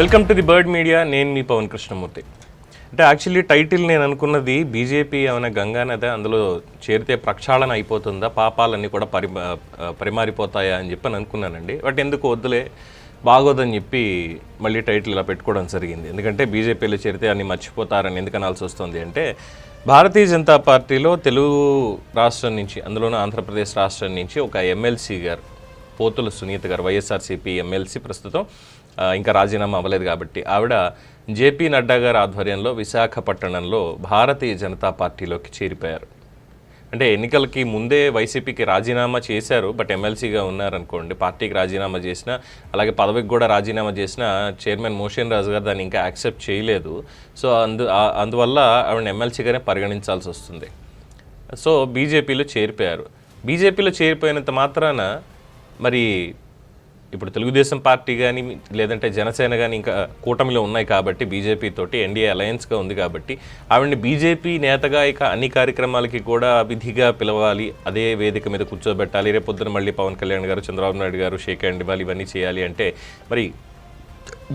Welcome to the Bird Media నేను మీ పవన్ కృష్ణమూర్తి. అంటే యాక్చువల్లీ టైటిల్ నేను అనుకున్నది బీజేపీ ఏమైనా గంగానది అందులో చేరితే ప్రక్షాళన అయిపోతుందా పాపాలన్నీ కూడా పరి పరిమారిపోతాయా అని చెప్పి అని అనుకున్నానండి. బట్ ఎందుకు వద్దులే బాగోదని చెప్పి మళ్ళీ టైటిల్ ఇలా పెట్టుకోవడం జరిగింది. ఎందుకంటే బీజేపీలో చేరితే అన్ని మర్చిపోతారని ఎందుకు అనాల్సి వస్తుంది అంటే భారతీయ జనతా పార్టీలో తెలుగు రాష్ట్రం నుంచి అందులోనూ ఆంధ్రప్రదేశ్ రాష్ట్రం నుంచి ఒక ఎమ్మెల్సీ గారు పోతుల సునీత గారు వైఎస్ఆర్సీపీ ఎమ్మెల్సీ ప్రస్తుతం ఇంకా రాజీనామా అవ్వలేదు కాబట్టి. ఆవిడ జేపీ నడ్డా గారి ఆధ్వర్యంలో విశాఖపట్టణంలో భారతీయ జనతా పార్టీలోకి చేరిపోయారు. అంటే ఎన్నికలకి ముందే వైసీపీకి రాజీనామా చేశారు బట్ ఎమ్మెల్సీగా ఉన్నారనుకోండి పార్టీకి రాజీనామా చేసిన అలాగే పదవికి కూడా రాజీనామా చేసిన చైర్మన్ మోషన్ రాజు గారు దాన్ని ఇంకా యాక్సెప్ట్ చేయలేదు. సో అందు అందువల్ల ఆవిడ ఎమ్మెల్సీగానే పరిగణించాల్సి వస్తుంది. సో బీజేపీలో చేరిపోయారు. బీజేపీలో చేరిపోయినంత మాత్రాన మరి ఇప్పుడు తెలుగుదేశం పార్టీ కానీ లేదంటే జనసేన కానీ ఇంకా కూటమిలో ఉన్నాయి కాబట్టి బీజేపీ తోటి ఎన్డీఏ అలయన్స్గా ఉంది కాబట్టి ఆవిడని బీజేపీ నేతగా ఇక అన్ని కార్యక్రమాలకి కూడా విధిగా పిలవాలి. అదే వేదిక మీద కూర్చోబెట్టాలి. రేపొద్దున మళ్ళీ పవన్ కళ్యాణ్ గారు చంద్రబాబు నాయుడు గారు షేక్ హ్యాండ్ ఇవ్వాలి. ఇవన్నీ చేయాలి అంటే మరి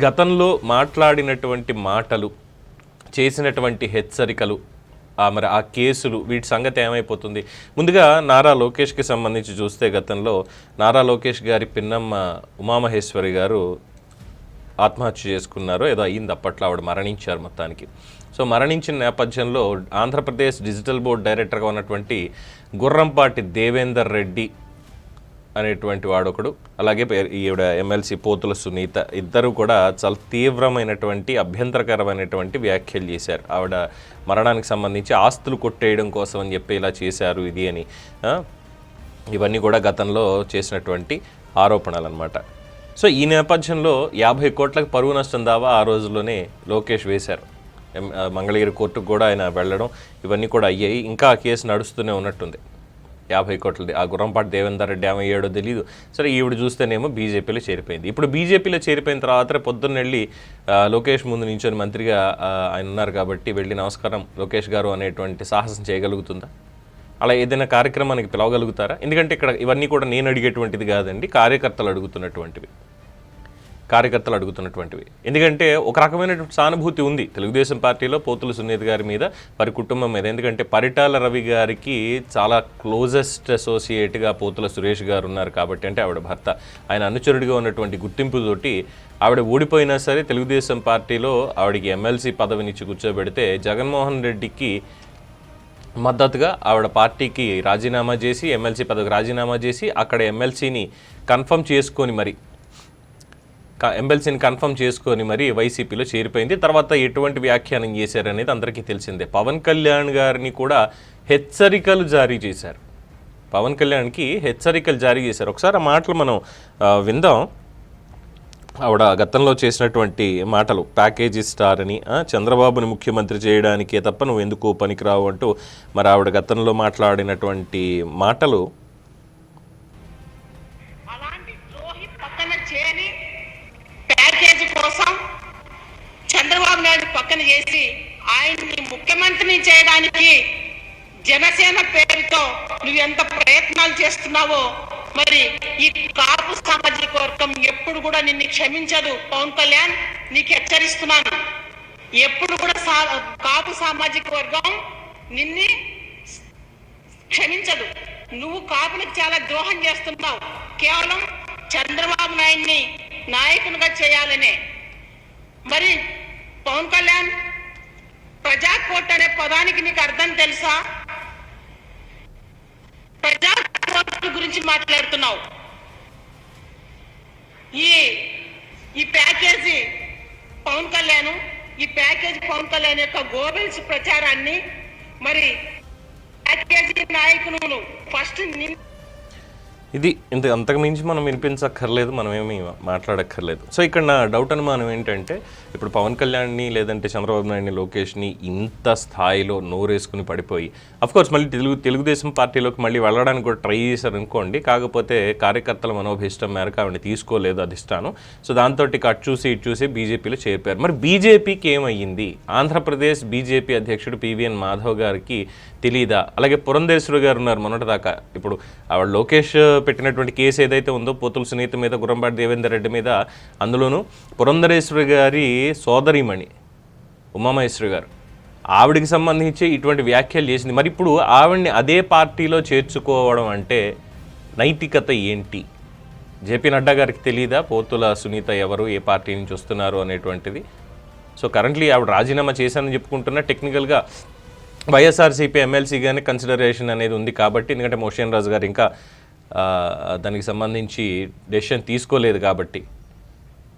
గతంలో మాట్లాడినటువంటి మాటలు చేసినటువంటి హెచ్చరికలు మరి ఆ కేసులు వీటి సంగతి ఏమైపోతుంది? ముందుగా నారా లోకేష్కి సంబంధించి చూస్తే గతంలో నారా లోకేష్ గారి పిన్నమ్మ ఉమామహేశ్వరి గారు ఆత్మహత్య చేసుకున్నారు. ఏదో అయ్యింది అప్పట్లో ఆవిడ మరణించారు మొత్తానికి. సో మరణించిన నేపథ్యంలో ఆంధ్రప్రదేశ్ డిజిటల్ బోర్డ్ డైరెక్టర్గా ఉన్నటువంటి గుర్రంపాటి దేవేందర్ రెడ్డి అనేటువంటి వాడొకడు. అలాగే ఈవిడ ఎమ్మెల్సీ పోతుల సునీత ఇద్దరు కూడా చాలా తీవ్రమైనటువంటి అభ్యంతరకరమైనటువంటి వ్యాఖ్యలు చేశారు. ఆవిడ మరణానికి సంబంధించి ఆస్తులు కొట్టేయడం కోసం అని చెప్పి ఇలా చేశారు ఇది అని. ఇవన్నీ కూడా గతంలో చేసినటువంటి ఆరోపణలు అనమాట సో ఈ నేపథ్యంలో యాభై కోట్లకు పరువు నష్టం దావా ఆ రోజుల్లోనే లోకేష్ వేశారు. మంగళగిరి కోర్టుకు కూడా ఆయన వెళ్ళడం ఇవన్నీ కూడా అయ్యాయి. ఇంకా ఆ కేసు నడుస్తూనే ఉన్నట్టుంది. యాభై కోట్లది. ఆ గుర్రంపాటి దేవేందర్ రెడ్డి ఏమయ్యాడో తెలియదు సరే ఈవిడ చూస్తేనేమో బీజేపీలో చేరిపోయింది. ఇప్పుడు బీజేపీలో చేరిపోయిన తర్వాత పొద్దున్న వెళ్ళి లోకేష్ ముందు నించొని మంత్రిగా ఆయన ఉన్నారు కాబట్టి వెళ్ళి నమస్కారం లోకేష్ గారు అనేటువంటి సాహసం చేయగలుగుతుందా? అలా ఏదైనా కార్యక్రమానికి పిలవగలుగుతారా? ఎందుకంటే ఇక్కడ ఇవన్నీ కూడా నేను అడిగేటువంటిది కాదండి కార్యకర్తలు అడుగుతున్నటువంటివి. కార్యకర్తలు అడుగుతున్నటువంటివి. ఎందుకంటే ఒక రకమైనటువంటి సానుభూతి ఉంది. తెలుగుదేశం పార్టీలో పోతుల సునీత్ గారి మీద వారి కుటుంబం మీద. ఎందుకంటే పరిటాల రవి గారికి చాలా క్లోజెస్ట్ అసోసియేట్గా పోతుల సురేష్ గారు ఉన్నారు కాబట్టి అంటే ఆవిడ భర్త. ఆయన అనుచరుడిగా ఉన్నటువంటి గుర్తింపుతోటి ఆవిడ ఓడిపోయినా సరే తెలుగుదేశం పార్టీలో ఆవిడకి ఎమ్మెల్సీ పదవినిచ్చి కూర్చోబెడితే జగన్మోహన్ రెడ్డికి మద్దతుగా ఆవిడ పార్టీకి రాజీనామా చేసి ఎమ్మెల్సీ పదవికి రాజీనామా చేసి అక్కడ ఎమ్మెల్సీని కన్ఫర్మ్ చేసుకొని మరి ఎమ్మెల్సీని కన్ఫర్మ్ చేసుకొని మరి వైసీపీలో చేరిపోయింది. తర్వాత ఎటువంటి వ్యాఖ్యానం చేశారనేది అందరికీ తెలిసిందే. పవన్ కళ్యాణ్ గారిని కూడా హెచ్చరికలు జారీ చేశారు. పవన్ కళ్యాణ్కి హెచ్చరికలు జారీ చేశారు. ఒకసారి ఆ మాటలు మనం విందాం. ఆవిడ గతంలో చేసినటువంటి మాటలు ప్యాకేజీ స్టార్ అని చంద్రబాబుని ముఖ్యమంత్రి చేయడానికే తప్ప నువ్వు ఎందుకు పనికిరావు అంటూ మరి ఆవిడ గతంలో మాట్లాడినటువంటి మాటలు నాయుడు పక్కన చేసి ఆయన్ని ముఖ్యమంత్రిని చేయడానికి జనసేన పేరుతో నువ్వు ఎంత ప్రయత్నాలు చేస్తున్నావో మరి ఈ కాపు సామాజిక వర్గం ఎప్పుడు కూడా నిన్ను క్షమించదు. పవన్ కళ్యాణ్ నీకు హెచ్చరిస్తున్నాను. ఎప్పుడు కూడా సా- కాపు సామాజిక వర్గం నిన్ని క్షమించదు. నువ్వు కాపులకు చాలా ద్రోహం చేస్తున్నావు. కేవలం చంద్రబాబు నాయుడిని నాయకునిగా చేయాలనే. మరి పవన్ కళ్యాణ్ ప్రజా కోర్టు అనే పదానికి నీకు అర్థం తెలుసా? ప్రజా కోర్టు గురించి మాట్లాడుతున్నావు. ఈ ఈ ప్యాకేజీ పవన్ కళ్యాణ్ ఈ ప్యాకేజీ పవన్ కళ్యాణ్ యొక్క గోబెల్స్ ప్రచారాన్ని మరి ప్యాకేజీ నాయకులు ఫస్ట్ నిన్న ఇది ఇంత అంతకు మించి మనం వినిపించక్కర్లేదు మనం ఏమి మాట్లాడక్కర్లేదు. సో ఇక్కడ నా డౌట్ అనుమానం ఏంటంటే ఇప్పుడు పవన్ కళ్యాణ్ని లేదంటే చంద్రబాబు నాయుడిని లోకేష్ని ఇంత స్థాయిలో నోరేసుకుని పడిపోయి కోర్స్ మళ్ళీ తెలుగు తెలుగుదేశం పార్టీలోకి మళ్ళీ వెళ్ళడానికి కూడా ట్రై చేశారు అనుకోండి కాకపోతే కార్యకర్తల మనోభిష్టం మేరకు ఆవిడని తీసుకోలేదు అధిష్టానం. సో దాంతో అటు చూసి ఇటు చూసి బీజేపీలో చేరిపోయారు. మరి బీజేపీకి ఏమయ్యింది? ఆంధ్రప్రదేశ్ బీజేపీ అధ్యక్షుడు పివిఎన్ మాధవ్ గారికి తెలీదా? అలాగే పురంధేశ్వరి గారు ఉన్నారు మొన్నటిదాకా. ఇప్పుడు ఆవిడ లోకేష్ పెట్టినటువంటి కేసు ఏదైతే ఉందో పోతుల సునీత మీద గురంబాటి దేవేందర్ రెడ్డి మీద అందులోనూ పురంధరేశ్వరి గారి సోదరిమణి ఉమామహేశ్వరి గారు. ఆవిడికి సంబంధించి ఇటువంటి వ్యాఖ్యలు చేసింది. మరి ఇప్పుడు ఆవిడ్ని అదే పార్టీలో చేర్చుకోవడం అంటే నైతికత ఏంటి? జేపీ నడ్డా గారికి తెలియదా పోతుల సునీత ఎవరు? ఏ పార్టీ నుంచి వస్తున్నారు అనేటువంటిది? సో కరెంట్లీ ఆవిడ రాజీనామా చేశానని చెప్పుకుంటున్నా. టెక్నికల్గా వైఎస్ఆర్సీపీ ఎమ్మెల్సీగానే కన్సిడరేషన్ అనేది ఉంది కాబట్టి ఎందుకంటే మోషన్ రాజు గారు ఇంకా దానికి సంబంధించి డెసిషన్ తీసుకోలేదు కాబట్టి.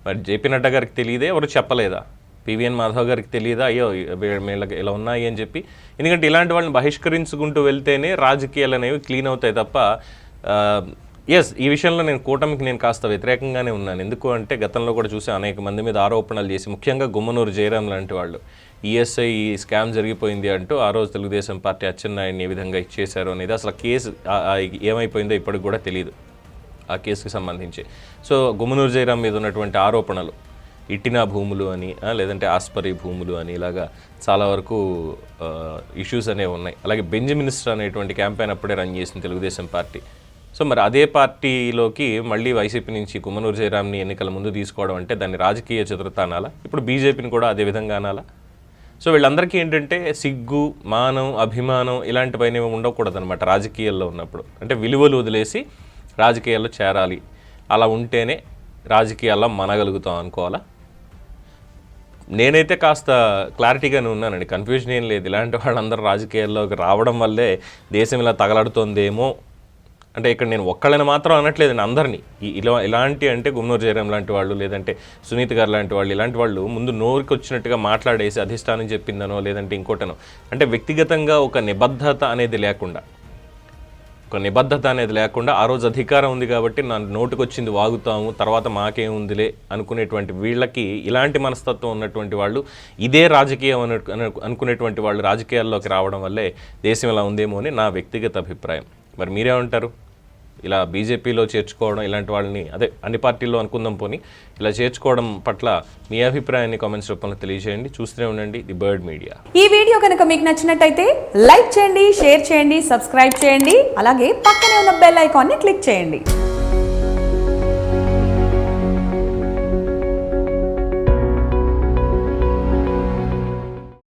మరి జేపీ నడ్డా గారికి తెలియదే ఎవరు చెప్పలేదా? పివిఎన్ మాధవ్ గారికి తెలియదా? అయ్యో వీ- వీళ్ళకి ఇలా ఉన్నాయి అని చెప్పి. ఎందుకంటే ఇలాంటి వాళ్ళని బహిష్కరించుకుంటూ వెళ్తేనే రాజకీయాలు అనేవి క్లీన్ అవుతాయి తప్ప ఎస్ ఈ విషయంలో నేను కూటమికి నేను కాస్త వ్యతిరేకంగానే ఉన్నాను. ఎందుకు అంటే గతంలో కూడా చూసి అనేక మంది మీద ఆరోపణలు చేసి ముఖ్యంగా గుమ్మనూరు జయరాం లాంటి వాళ్ళు. ఈఎస్ఐ స్కామ్ జరిగిపోయింది అంటూ ఆ రోజు తెలుగుదేశం పార్టీ అచ్చెన్నాయుడిని ఏ విధంగా ఇచ్చేశారు అనేది అసలు కేసు ఏమైపోయిందో ఇప్పటికి కూడా తెలియదు ఆ కేసుకి సంబంధించి. సో గుమ్మనూరు జయరాం మీద ఉన్నటువంటి ఆరోపణలు ఇట్టిన భూములు అని లేదంటే ఆస్పరి భూములు అని ఇలాగా చాలా వరకు ఇష్యూస్ అనేవి ఉన్నాయి. అలాగే బెంజ్ మినిస్టర్ అనేటువంటి క్యాంపెయిన్ అప్పుడే రన్ చేసింది తెలుగుదేశం పార్టీ. సో మరి అదే పార్టీలోకి మళ్ళీ వైసీపీ నుంచి గుమ్మనూరు జయరామ్ని ఎన్నికల ముందు తీసుకోవడం అంటే దాన్ని రాజకీయ చతురత అనాలా? ఇప్పుడు బీజేపీని కూడా అదే విధంగా అనాలా? సో వీళ్ళందరికీ ఏంటంటే సిగ్గు మానం అభిమానం ఇలాంటివన్నీ ఉండకూడదు అనమాట రాజకీయాల్లో ఉన్నప్పుడు. అంటే విలువలు వదిలేసి రాజకీయాల్లో చేరాలి. అలా ఉంటేనే రాజకీయాల్లో మనగలుగుతాం అనుకోవాలా? నేనైతే కాస్త క్లారిటీగానే ఉన్నానండి. కన్ఫ్యూజన్ ఏం లేదు. ఇలాంటి వాళ్ళందరూ రాజకీయాల్లోకి రావడం వల్లే దేశం ఇలా తగలడుతోందేమో అంటే ఇక్కడ నేను ఒక్కళ్ళని మాత్రం అనట్లేదండి అందరినీ. ఈ- ఇలా ఇలాంటి అంటే గుమ్నూరు జయరాం లాంటి వాళ్ళు లేదంటే సునీత్ గారు లాంటి వాళ్ళు ఇలాంటి వాళ్ళు ముందు నోరుకి వచ్చినట్టుగా మాట్లాడేసి అధిష్టానం చెప్పిందనో లేదంటే ఇంకోటనో. అంటే వ్యక్తిగతంగా ఒక నిబద్ధత అనేది లేకుండా. ఒక నిబద్ధత అనేది లేకుండా ఆ రోజు అధికారం ఉంది కాబట్టి నా నోటుకు వచ్చింది వాగుతాము తర్వాత మాకేం ఉందిలే అనుకునేటువంటి వీళ్ళకి ఇలాంటి మనస్తత్వం ఉన్నటువంటి వాళ్ళు ఇదే రాజకీయం అనుకునేటువంటి వాళ్ళు రాజకీయాల్లోకి రావడం వల్లే దేశం ఇలా ఉందేమో అని నా వ్యక్తిగత అభిప్రాయం. మరి మీరేమంటారు? ఇలా బీజేపీలో చేర్చుకోవడం ఇలాంటి వాళ్ళని అదే అన్ని పార్టీల్లో అనుకుందాం పోని ఇలా చేర్చుకోవడం పట్ల మీ అభిప్రాయాన్ని కామెంట్స్ రూపంలో తెలియజేయండి. చూస్తూనే ఉండండి ది బర్డ్ మీడియా. ఈ వీడియో కనుక మీకు నచ్చినట్టయితే లైక్ చేయండి షేర్ చేయండి సబ్స్క్రైబ్ చేయండి అలాగే పక్కనే ఉన్న బెల్ ఐకాన్ని క్లిక్ చేయండి.